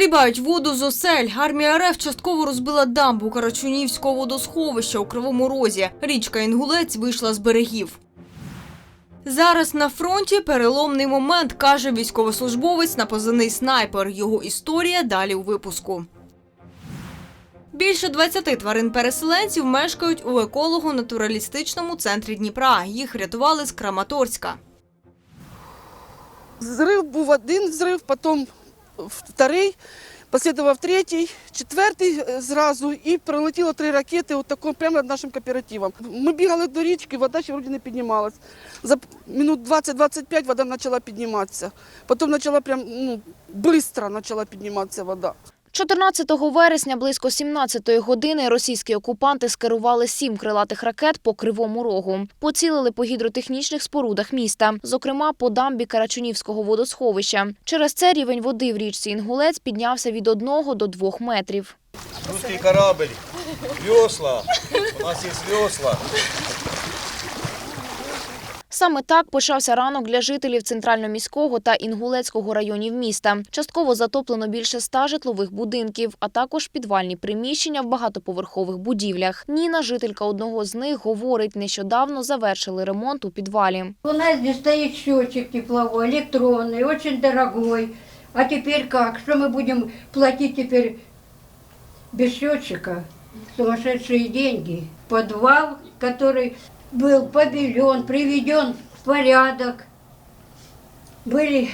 Вигрібають воду з осель. Армія РФ частково розбила дамбу Карачунівського водосховища у Кривому Розі. Річка Інгулець вийшла з берегів. Зараз на фронті переломний момент, каже військовослужбовець на позивний снайпер. Його історія далі у випуску. Більше 20 тварин-переселенців мешкають у еколого-натуралістичному центрі Дніпра. Їх рятували з Краматорська. Зрив був один зрив, потім вторий, послідував третій, четвертий зразу, і прилетіло три ракети от тако, прямо над нашим кооперативом. Ми бігали до річки, вода ще вроді не піднімалась. За минут 20-25 вода почала підніматися. Потім почала прям, ну, швидко почала підніматися вода. 14 вересня близько 17-ї години російські окупанти скерували сім крилатих ракет по Кривому Рогу. Поцілили по гідротехнічних спорудах міста, зокрема по дамбі Карачунівського водосховища. Через це рівень води в річці Інгулець піднявся від 1 до 2 метрів. Русский корабль, весла, у нас есть весла. Саме так почався ранок для жителів центрально-міського та інгулецького районів міста. Частково затоплено більше ста житлових будинків, а також підвальні приміщення в багатоповерхових будівлях. Ніна, жителька одного з них, говорить, нещодавно завершили ремонт у підвалі. У нас здесь стоит счетчик тепловой, электронный, очень дорогой. А теперь как? Что мы будем платить теперь без счетчика? Сумасшедшие деньги. Подвал, который был побелен, приведен в порядок. Были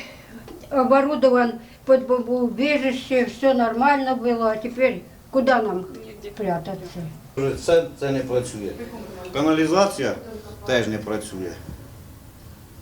оборудован под бомбоубежище, все нормально было. А теперь куда нам прятаться? Це, це не працює. Каналізація теж не працює.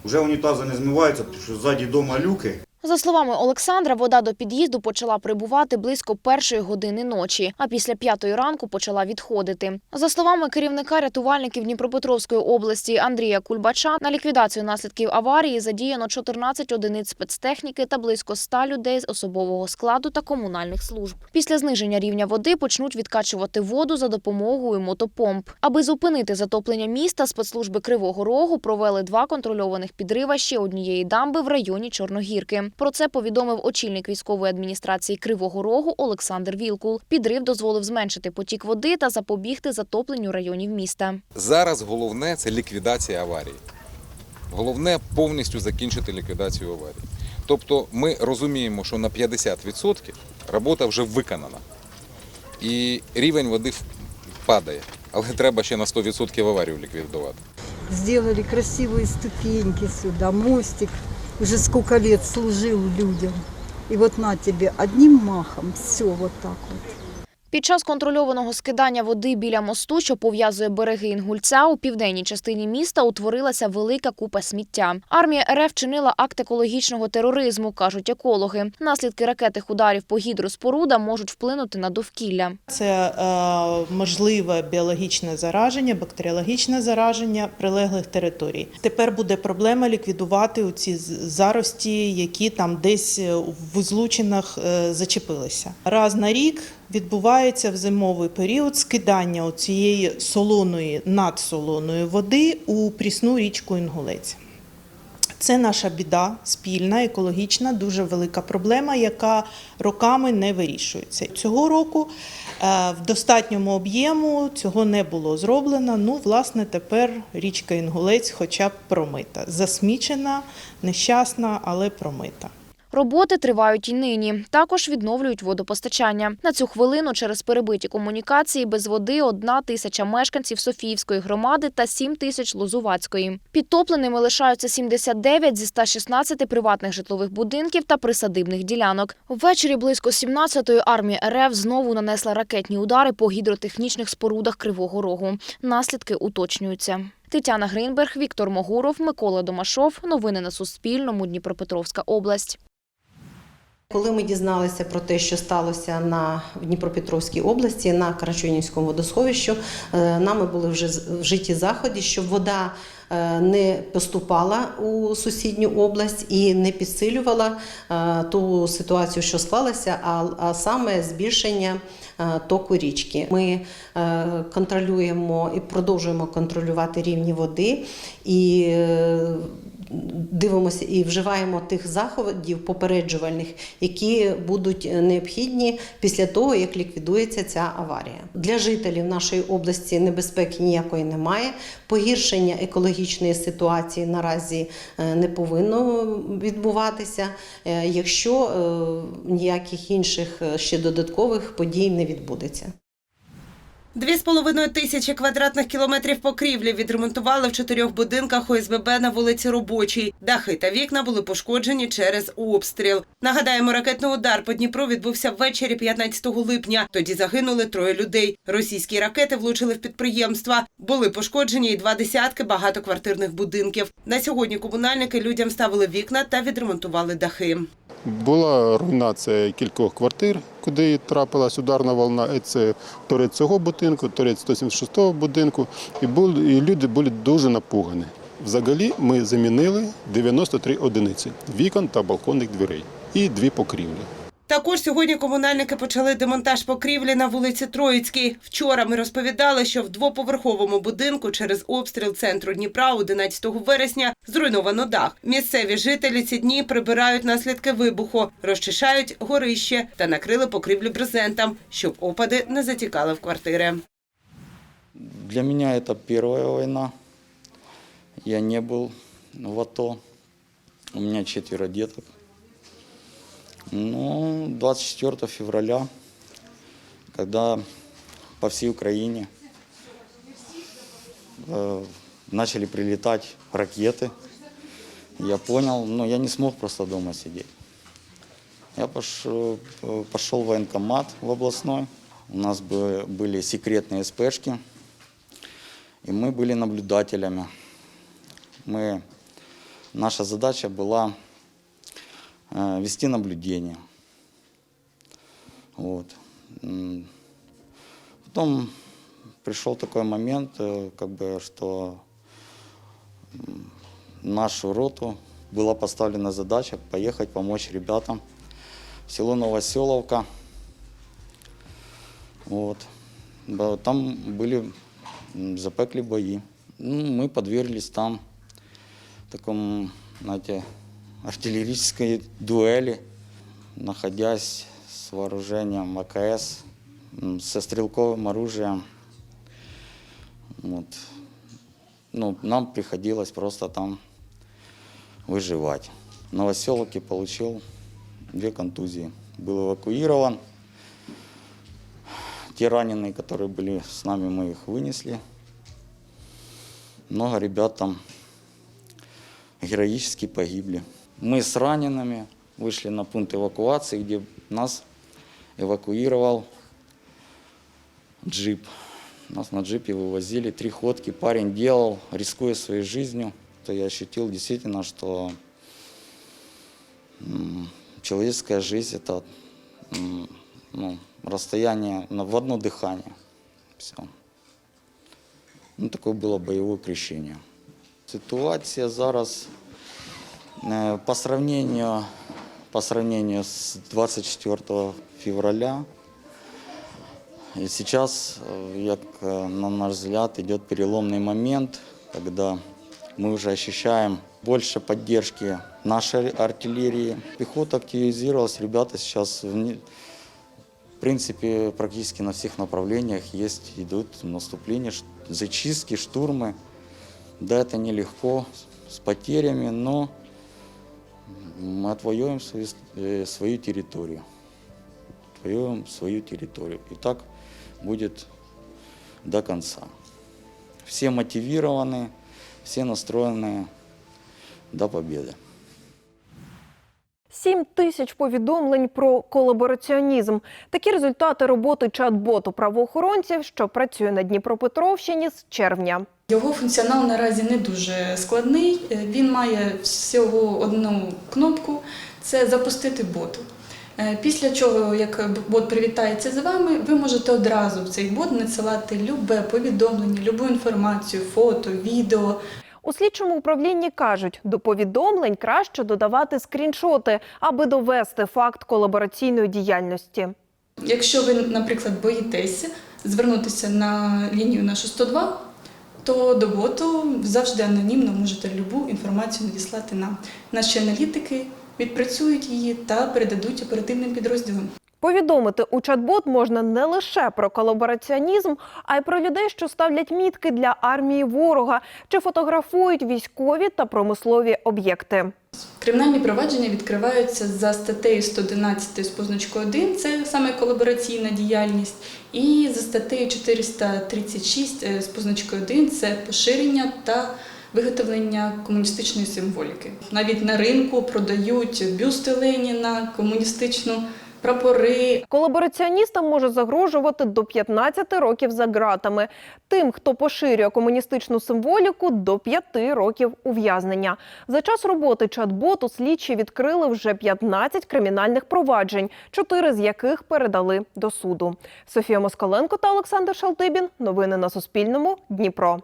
Вже унітази не змиваються, тому що ззаді дома люки. За словами Олександра, вода до під'їзду почала прибувати близько першої години ночі, а після п'ятої ранку почала відходити. За словами керівника рятувальників Дніпропетровської області Андрія Кульбача, на ліквідацію наслідків аварії задіяно 14 одиниць спецтехніки та близько 100 людей з особового складу та комунальних служб. Після зниження рівня води почнуть відкачувати воду за допомогою мотопомп. Аби зупинити затоплення міста, спецслужби Кривого Рогу провели два контрольованих підрива ще однієї дамби в районі Чорногірки. Про це повідомив очільник військової адміністрації Кривого Рогу Олександр Вілкул. Підрив дозволив зменшити потік води та запобігти затопленню районів міста. Зараз головне це ліквідація аварії. Головне повністю закінчити ліквідацію аварії. Тобто ми розуміємо, що на 50% робота вже виконана. І рівень води падає. Але треба ще на 100% аварію ліквідувати. Сделали красивые ступеньки сюда, мостик. Уже сколько лет служил людям. И вот на тебе одним махом все вот так вот. Під час контрольованого скидання води біля мосту, що пов'язує береги Інгульця, у південній частині міста утворилася велика купа сміття. Армія РФ чинила акт екологічного тероризму, кажуть екологи. Наслідки ракетних ударів по гідроспорудам можуть вплинути на довкілля. Це е, можливе біологічне зараження, бактеріологічне зараження прилеглих територій. Тепер буде проблема ліквідувати ці зарості, які там десь е, в злучинах е, зачепилися. Раз на рік відбувається в зимовий період скидання цієї солоної надсолоної води у прісну річку Інгулець. Це наша біда спільна, екологічна, дуже велика проблема, яка роками не вирішується. Цього року е, в достатньому об'єму цього не було зроблено. Ну, власне, тепер річка Інгулець хоча б промита. Засмічена, нещасна, але промита. Роботи тривають і нині. Також відновлюють водопостачання. На цю хвилину через перебиті комунікації без води одна тисяча мешканців Софіївської громади та сім тисяч Лозувацької. Підтопленими лишаються 79 зі 116 приватних житлових будинків та присадибних ділянок. Ввечері близько 17-ї армія РФ знову нанесла ракетні удари по гідротехнічних спорудах Кривого Рогу. Наслідки уточнюються. Тетяна Гринберг, Віктор Могуров, Микола Домашов. Новини на Суспільному. Дніпропетровська область. Коли ми дізналися про те, що сталося на в Дніпропетровській області на Карачунівському водосховищу, е, нами були вже з- вжиті заходи, щоб вода е, не поступала у сусідню область і не підсилювала е, ту ситуацію, що склалася, а, саме збільшення току річки. Ми контролюємо і продовжуємо контролювати рівні води і дивимося і вживаємо тих заходів попереджувальних, які будуть необхідні після того, як ліквідується ця аварія. Для жителів нашої області небезпеки ніякої немає. Погіршення екологічної ситуації наразі е, не повинно відбуватися, е, якщо е, ніяких інших ще додаткових подій не відбудеться. Дві з половиною тисячі квадратних кілометрів покрівлі відремонтували в чотирьох будинках ОСББ на вулиці Робочій. Дахи та вікна були пошкоджені через обстріл. Нагадаємо, ракетний удар по Дніпру відбувся ввечері 15 липня. Тоді загинули троє людей. Російські ракети влучили в підприємства. Були пошкоджені і два десятки багатоквартирних будинків. На сьогодні комунальники людям ставили вікна та відремонтували дахи. Була руйнація кількох квартир, куди трапилась ударна волна. Це торець цього будинку, торець 176-го будинку. І, були, люди були дуже напугані. Взагалі ми замінили 93 одиниці вікон та балконних дверей і дві покрівлі. Також сьогодні комунальники почали демонтаж покрівлі на вулиці Троїцькій. Вчора ми розповідали, що в двоповерховому будинку через обстріл центру Дніпра 11 вересня зруйновано дах. Місцеві жителі ці дні прибирають наслідки вибуху, розчищають горище та накрили покрівлю брезентом, щоб опади не затікали в квартири. Для меня это первая война. Я не был в АТО. У меня четверо деток. Ну, 24 февраля, когда по всей Украине э, начали прилетать ракеты, я понял, но я не смог просто дома сидеть. Я пошел, э, пошел в военкомат в областной. У нас бы- были секретные спешки, и мы были наблюдателями. Мы, наша задача была э, вести наблюдение. Вот. Потом пришел такой момент, э, как бы, что нашу роту была поставлена задача поехать помочь ребятам в село Новоселовка. Вот. Там были запекли бои. Ну, мы подверглись там такому, знаете, артиллерийской дуэли, находясь с вооружением АКС, со стрелковым оружием. Вот. Ну, нам приходилось просто там выживать. В Новоселовке получил две контузии. Был эвакуирован. Те раненые, которые были с нами, мы их вынесли. Много ребят там героически погибли. Мы с ранеными вышли на пункт эвакуации, где нас эвакуировал джип. Нас на джипе вывозили, три ходки парень делал, рискуя своей жизнью. То я ощутил действительно, что человеческая жизнь – это ну, расстояние в одно дыхание. Все. Ну, такое было боевое крещение. Ситуація зараз по сравнению, по сравнению с 24 февраля, сейчас, э, як, э, на наш взгляд, идет переломный момент, когда мы уже ощущаем больше поддержки нашей артиллерии. Пехота активизировалась, ребята сейчас, в в принципе, практически на всех направлениях есть, идут наступления, зачистки, штурмы. Да, это нелегко, с потерями, но мы отвоюем свою, с- э, свою территорию. Отвоюем свою территорию. И так будет до конца. Все мотивированы, все настроены до победы. Сім тисяч повідомлень про колабораціонізм. Такі результати роботи чат-боту правоохоронців, що працює на Дніпропетровщині з червня. Його функціонал наразі не дуже складний. Е, Він має всього одну кнопку це запустити боту. Е, Після чого, як бот привітається з вами, ви можете одразу в цей бот надсилати любе повідомлення, любу інформацію, фото, відео. У слідчому управлінні кажуть, до повідомлень краще додавати скріншоти, аби довести факт колабораційної діяльності. Якщо ви, наприклад, боїтеся звернутися на лінію нашу 102, то до боту завжди анонімно можете любу інформацію надіслати нам. Наші аналітики відпрацюють її та передадуть оперативним підрозділам. Повідомити у чат-бот можна не лише про колабораціонізм, а й про людей, що ставлять мітки для армії ворога чи фотографують військові та промислові об'єкти. Кримінальні провадження відкриваються за статтею 111 з позначкою 1, це саме колабораційна діяльність, і за статтею 436 е, з позначкою 1 це поширення та виготовлення комуністичної символіки. Навіть на ринку продають бюсти Леніна, комуністичну прапори. Колабораціоністам може загрожувати до 15 років за ґратами. Тим, хто поширює комуністичну символіку, до 5 років ув'язнення. За час роботи чат-боту слідчі відкрили вже 15 кримінальних проваджень, 4 з яких передали до суду. Софія Москаленко та Олександр Шалтибін. Новини на Суспільному. Дніпро.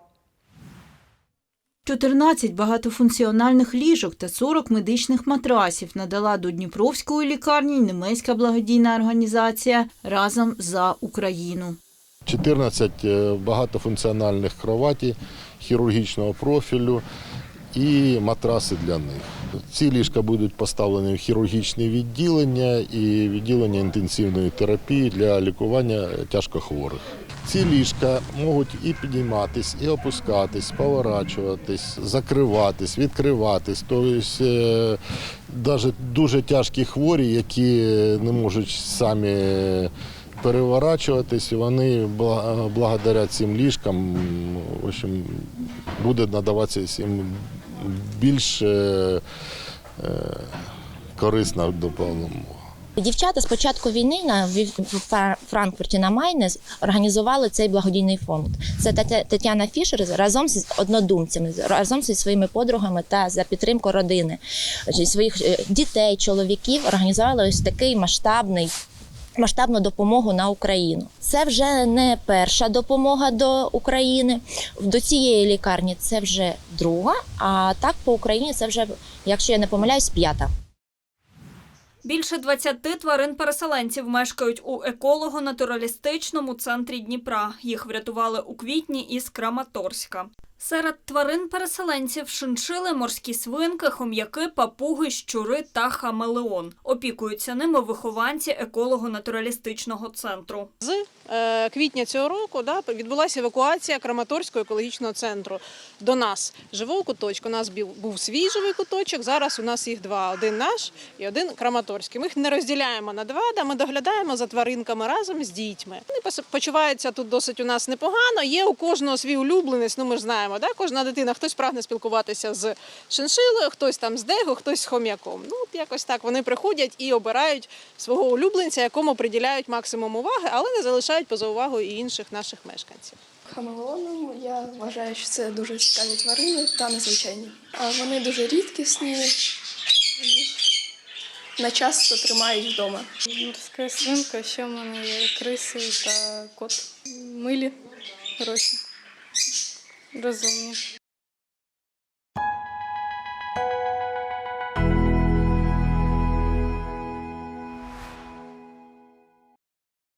14 багатофункціональних ліжок та 40 медичних матрасів надала до Дніпровської лікарні німецька благодійна організація разом за Україну. 14 е, багатофункціональних кроваті хірургічного профілю і матраси для них. Ці ліжка будуть поставлені в хірургічні відділення і відділення інтенсивної терапії для лікування тяжкохворих. Ці ліжка можуть і підійматись, і опускатись, поворачуватись, закриватись, відкриватись. Тобто навіть дуже тяжкі хворі, які не можуть самі переворачуватись, вони благодаря цим ліжкам в общем, буде надаватися їм більш е, е, корисна допомога. Дівчата з початку війни на Франкфурті на Майне організували цей благодійний фонд. Це Тетяна Фішер разом з однодумцями, разом зі своїми подругами та за підтримку родини своїх е, дітей, чоловіків організували ось такий масштабний. Масштабну допомогу на Україну. Це вже не перша допомога до України. До цієї лікарні це вже друга. А так по Україні це вже, якщо я не помиляюсь, п'ята. Більше 20 тварин-переселенців мешкають у еколого-натуралістичному центрі Дніпра. Їх врятували у квітні із Краматорська. Серед тварин-переселенців шиншили, морські свинки, хом'яки, папуги, щури та хамелеон. Опікуються ними вихованці еколого-натуралістичного центру. З е, квітня цього року да, відбулася евакуація Краматорського екологічного центру до нас. Живого куточку. У нас був, свій живий куточок. Зараз у нас їх два: один наш і один Краматорський. Ми їх не розділяємо на два, да, ми доглядаємо за тваринками разом з дітьми. Вони почуваються тут досить у нас непогано. Є у кожного свій улюбленець. Ну ми ж знаємо, да, кожна дитина хтось прагне спілкуватися з шиншилою, хтось там з дего, хтось з хом'яком. Ну, от якось так вони приходять і обирають свого улюбленця, якому приділяють максимум уваги, але не залишають поза увагою і інших наших мешканців. Хамелеоном я вважаю, що це дуже цікаві тварини та незвичайні. А вони дуже рідкісні, їх на часто тримають вдома. Морська свинка, ще в мене є криси та кот. Милі, хороші, розумні.